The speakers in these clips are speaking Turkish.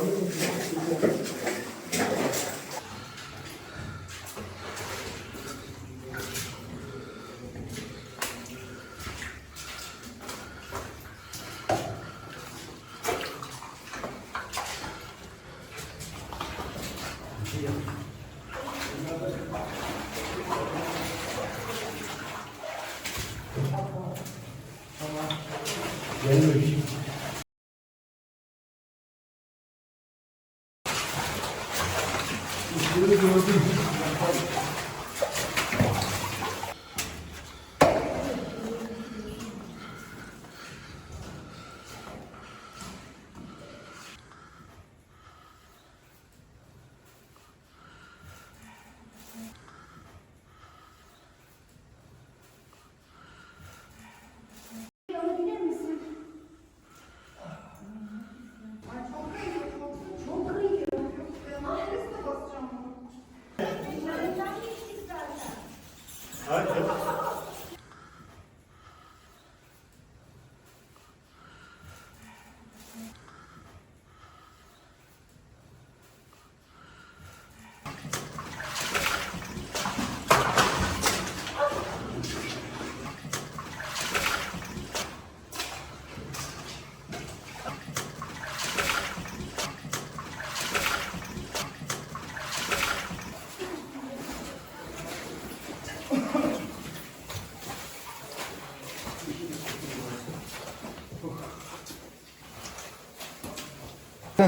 연결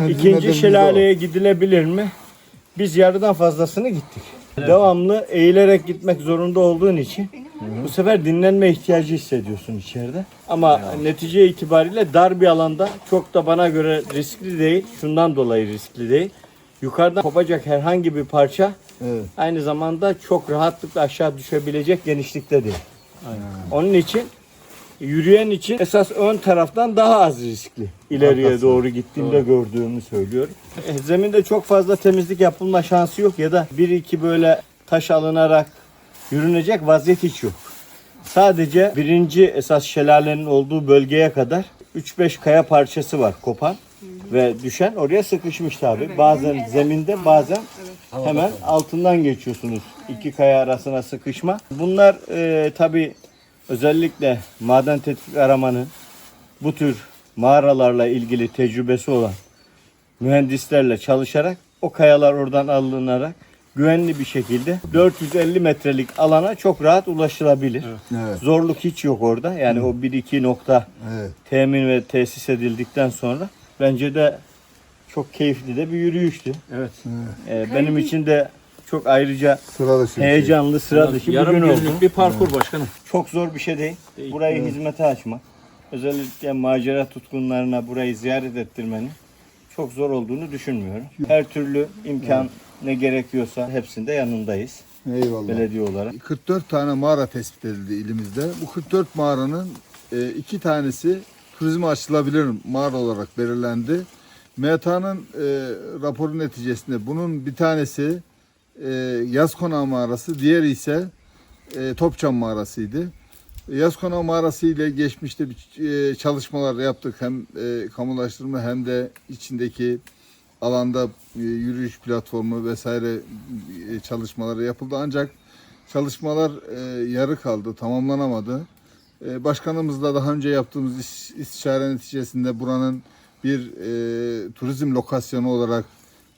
İkinci şelaleye gidilebilir mi? Biz yarıdan fazlasını gittik. Devamlı eğilerek gitmek zorunda olduğun için bu sefer dinlenme ihtiyacı hissediyorsun içeride. Ama netice itibariyle dar bir alanda çok da bana göre riskli değil. Şundan dolayı riskli değil. Yukarıdan kopacak herhangi bir parça Evet. aynı zamanda çok rahatlıkla aşağı düşebilecek genişlikte değil. Onun için yürüyen için esas ön taraftan daha az riskli. İleriye Haklısın. doğru gittiğimde gördüğümü söylüyorum. E, zeminde çok fazla temizlik yapılma şansı yok ya da bir iki böyle taş alınarak yürünecek vaziyet hiç yok. Sadece birinci esas şelalenin olduğu bölgeye kadar 3-5 kaya parçası var kopan ve düşen oraya sıkışmış tabi. Bazen zeminde bazen hemen altından geçiyorsunuz. iki kaya arasına sıkışma. Bunlar e, tabi özellikle maden tetkik aramanın bu tür mağaralarla ilgili tecrübesi olan mühendislerle çalışarak o kayalar oradan alınarak güvenli bir şekilde 450 metrelik alana çok rahat ulaşılabilir. Evet. Zorluk hiç yok orada. Yani o 1-2 nokta Evet. temin ve tesis edildikten sonra bence de çok keyifli de bir yürüyüştü. Evet. Ee, benim için de çok ayrıca Sıra dışı bir şey. heyecanlı, sıra dışı bir Yarım gün oldu. günlük bir parkur başkanım. Çok zor bir şey değil. Değil. Burayı hizmete açmak, özellikle macera tutkunlarına burayı ziyaret ettirmenin çok zor olduğunu düşünmüyorum. Her türlü imkan ne gerekiyorsa hepsinde yanındayız Eyvallah. belediye olarak. 44 tane mağara tespit edildi ilimizde. Bu 44 mağaranın e, iki tanesi turizme açılabilir mağara olarak belirlendi. MTA'nın e, raporu neticesinde bunun bir tanesi e, Yaz Konağı mağarası, diğeri ise e, Topçam mağarasıydı. Yaz Konağı mağarası ile geçmişte bir, e, çalışmalar yaptık. Hem e, kamulaştırma hem de içindeki alanda e, yürüyüş platformu vesaire e, çalışmaları yapıldı. Ancak çalışmalar e, yarı kaldı, tamamlanamadı. E, başkanımızla daha önce yaptığımız iş- istişare neticesinde buranın bir e, turizm lokasyonu olarak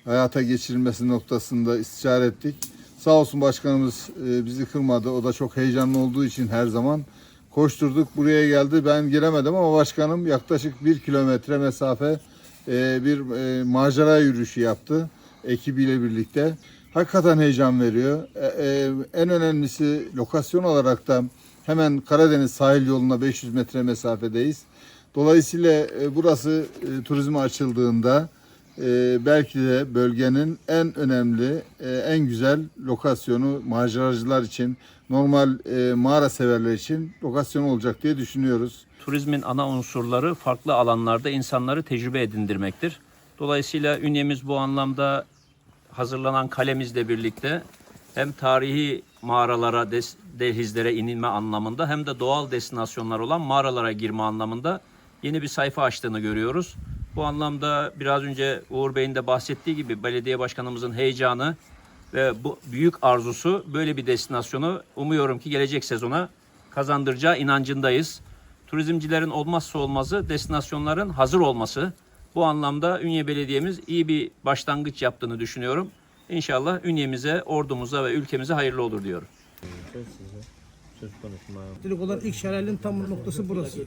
hayata geçirilmesi noktasında istişare ettik. Sağ olsun başkanımız e, bizi kırmadı. O da çok heyecanlı olduğu için her zaman koşturduk. Buraya geldi. Ben giremedim ama başkanım yaklaşık bir kilometre mesafe e, bir e, macera yürüyüşü yaptı ekibiyle birlikte. Hakikaten heyecan veriyor. En önemlisi lokasyon olarak da hemen Karadeniz sahil yoluna 500 metre mesafedeyiz. Dolayısıyla burası turizme açıldığında e, belki de bölgenin en önemli, e, en güzel lokasyonu maceracılar için, normal e, mağara severler için lokasyon olacak diye düşünüyoruz. Turizmin ana unsurları farklı alanlarda insanları tecrübe edindirmektir. Dolayısıyla ünyemiz bu anlamda hazırlanan kalemizle birlikte hem tarihi mağaralara, des, dehlizlere inilme anlamında hem de doğal destinasyonlar olan mağaralara girme anlamında yeni bir sayfa açtığını görüyoruz. Bu anlamda biraz önce Uğur Bey'in de bahsettiği gibi belediye başkanımızın heyecanı ve bu büyük arzusu böyle bir destinasyonu umuyorum ki gelecek sezona kazandıracağı inancındayız. Turizmcilerin olmazsa olmazı destinasyonların hazır olması. Bu anlamda Ünye Belediye'miz iyi bir başlangıç yaptığını düşünüyorum. İnşallah Ünye'mize, ordumuza ve ülkemize hayırlı olur diyorum. Çocuk olan ilk şelalenin tam noktası burası.